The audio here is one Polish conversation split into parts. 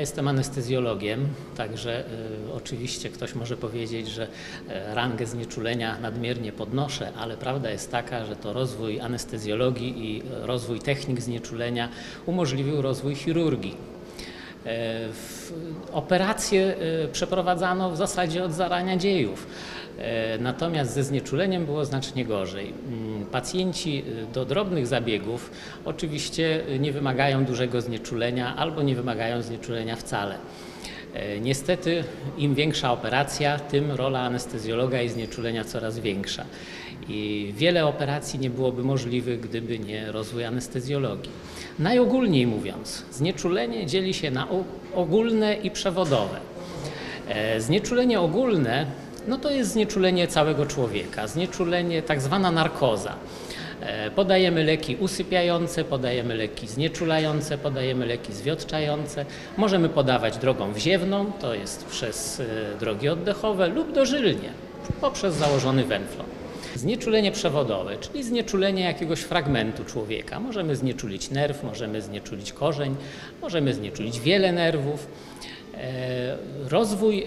Jestem anestezjologiem, także y, oczywiście ktoś może powiedzieć, że e, rangę znieczulenia nadmiernie podnoszę, ale prawda jest taka, że to rozwój anestezjologii i e, rozwój technik znieczulenia umożliwił rozwój chirurgii. E, w- Operacje e, przeprowadzano w zasadzie od zarania dziejów. E, Natomiast ze znieczuleniem było znacznie gorzej. Pacjenci e, do drobnych zabiegów oczywiście e, nie wymagają dużego znieczulenia albo nie wymagają znieczulenia wcale. E, Niestety im większa operacja, tym rola anestezjologa i znieczulenia coraz większa. I wiele operacji nie byłoby możliwych, gdyby nie rozwój anestezjologii. Najogólniej mówiąc, znieczulenie dzieli się na ogólne i przewodowe. E, Znieczulenie ogólne no to jest znieczulenie całego człowieka, znieczulenie tak zwana narkoza. E, Podajemy leki usypiające, podajemy leki znieczulające, podajemy leki zwiotczające. Możemy podawać drogą wziewną, to jest przez e, drogi oddechowe lub dożylnie, poprzez założony wenflon. Znieczulenie przewodowe, czyli znieczulenie jakiegoś fragmentu człowieka. Możemy znieczulić nerw, możemy znieczulić korzeń, możemy znieczulić wiele nerwów. E, Rozwój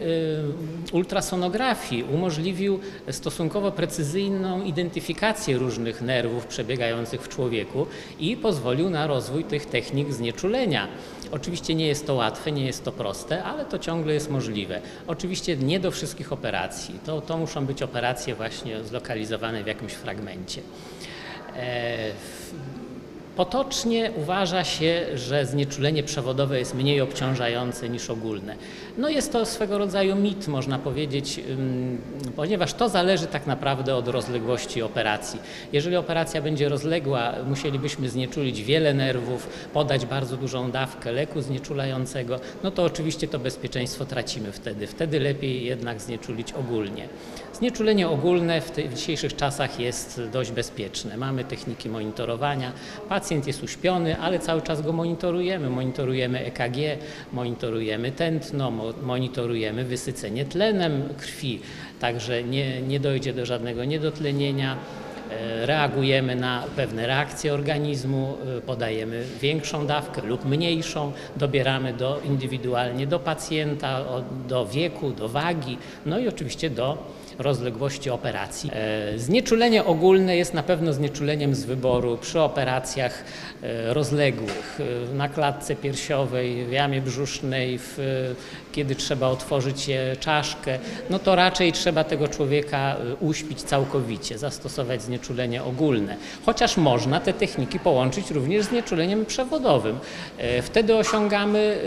ultrasonografii umożliwił stosunkowo precyzyjną identyfikację różnych nerwów przebiegających w człowieku i pozwolił na rozwój tych technik znieczulenia. Oczywiście nie jest to łatwe, nie jest to proste, ale to ciągle jest możliwe. Oczywiście nie do wszystkich operacji. To, to muszą być operacje właśnie zlokalizowane w jakimś fragmencie. E, w- Potocznie uważa się, że znieczulenie przewodowe jest mniej obciążające niż ogólne. No jest to swego rodzaju mit, można powiedzieć, ponieważ to zależy tak naprawdę od rozległości operacji. Jeżeli operacja będzie rozległa, musielibyśmy znieczulić wiele nerwów, podać bardzo dużą dawkę leku znieczulającego, no to oczywiście to bezpieczeństwo tracimy wtedy. Wtedy lepiej jednak znieczulić ogólnie. Znieczulenie ogólne w, w dzisiejszych czasach jest dość bezpieczne. Mamy techniki monitorowania. Pacjent jest uśpiony, ale cały czas go monitorujemy. Monitorujemy EKG, monitorujemy tętno, mo- monitorujemy wysycenie tlenem krwi, także nie, nie dojdzie do żadnego niedotlenienia. E, Reagujemy na pewne reakcje organizmu, e, podajemy większą dawkę lub mniejszą, dobieramy do, indywidualnie do pacjenta, do wieku, do wagi, no i oczywiście do rozległości operacji. E, Znieczulenie ogólne jest na pewno znieczuleniem z wyboru przy operacjach e, rozległych, e, na klatce piersiowej, w jamie brzusznej, w, kiedy trzeba otworzyć czaszkę, no to raczej trzeba tego człowieka uśpić całkowicie, zastosować znieczulenie ogólne. Chociaż można te techniki połączyć również z znieczuleniem przewodowym. Wtedy osiągamy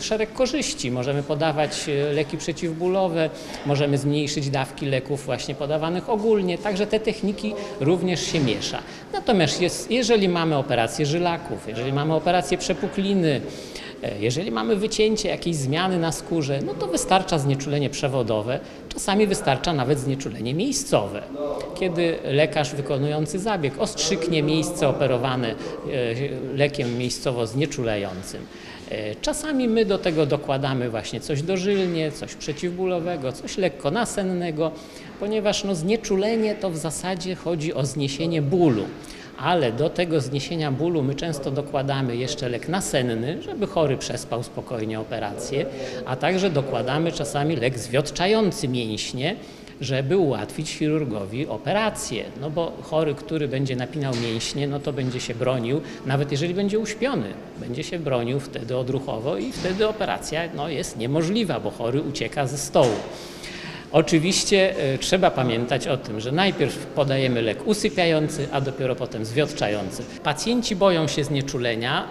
szereg korzyści. Możemy podawać leki przeciwbólowe, możemy zmniejszyć dawki leków właśnie podawanych ogólnie, także te techniki również się miesza. Natomiast jest, jeżeli mamy operację żylaków, jeżeli mamy operację przepukliny, e, jeżeli mamy wycięcie, jakieś zmiany na skórze, no to wystarcza znieczulenie przewodowe, czasami wystarcza nawet znieczulenie miejscowe. Kiedy lekarz wykonujący zabieg ostrzyknie miejsce operowane e, lekiem miejscowo znieczulającym. E, Czasami my do tego dokładamy właśnie coś dożylnie, coś przeciwbólowego, coś lekko nasennego, ponieważ no, znieczulenie to w zasadzie chodzi o zniesienie bólu. Ale do tego zniesienia bólu my często dokładamy jeszcze lek nasenny, żeby chory przespał spokojnie operację, a także dokładamy czasami lek zwiotczający mięśnie, żeby ułatwić chirurgowi operację. No bo chory, który będzie napinał mięśnie, no to będzie się bronił, nawet jeżeli będzie uśpiony, będzie się bronił wtedy odruchowo i wtedy operacja no, jest niemożliwa, bo chory ucieka ze stołu. Oczywiście e, trzeba pamiętać o tym, że najpierw podajemy lek usypiający, a dopiero potem zwiotczający. Pacjenci boją się znieczulenia,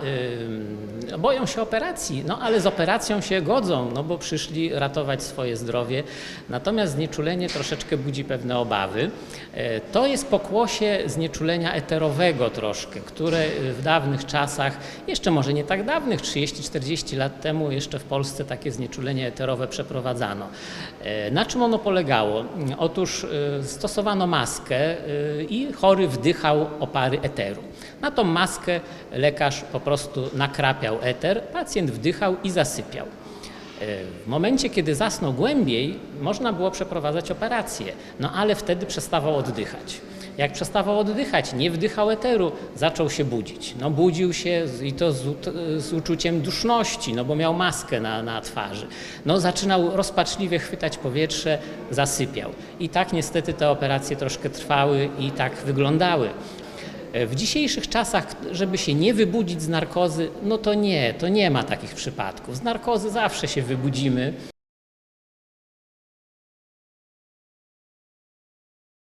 boją się operacji, no ale z operacją się godzą, no bo przyszli ratować swoje zdrowie. Natomiast znieczulenie troszeczkę budzi pewne obawy. E, To jest pokłosie znieczulenia eterowego troszkę, które w dawnych czasach, jeszcze może nie tak dawnych, 30-40 lat temu jeszcze w Polsce takie znieczulenie eterowe przeprowadzano. E, Na czym ono polegało? Otóż e, stosowano maskę e, i chory wdychał opary eteru. Na tą maskę lekarz po prostu nakrapiał eter, pacjent wdychał i zasypiał. E, W momencie, kiedy zasnął głębiej, można było przeprowadzać operację, no ale wtedy przestawał oddychać. Jak przestawał oddychać, nie wdychał eteru, zaczął się budzić. No budził się i to z, z uczuciem duszności, no bo miał maskę na, na twarzy. No zaczynał rozpaczliwie chwytać powietrze, zasypiał. I tak niestety te operacje troszkę trwały i tak wyglądały. W dzisiejszych czasach, żeby się nie wybudzić z narkozy, no to nie, to nie ma takich przypadków. Z narkozy zawsze się wybudzimy.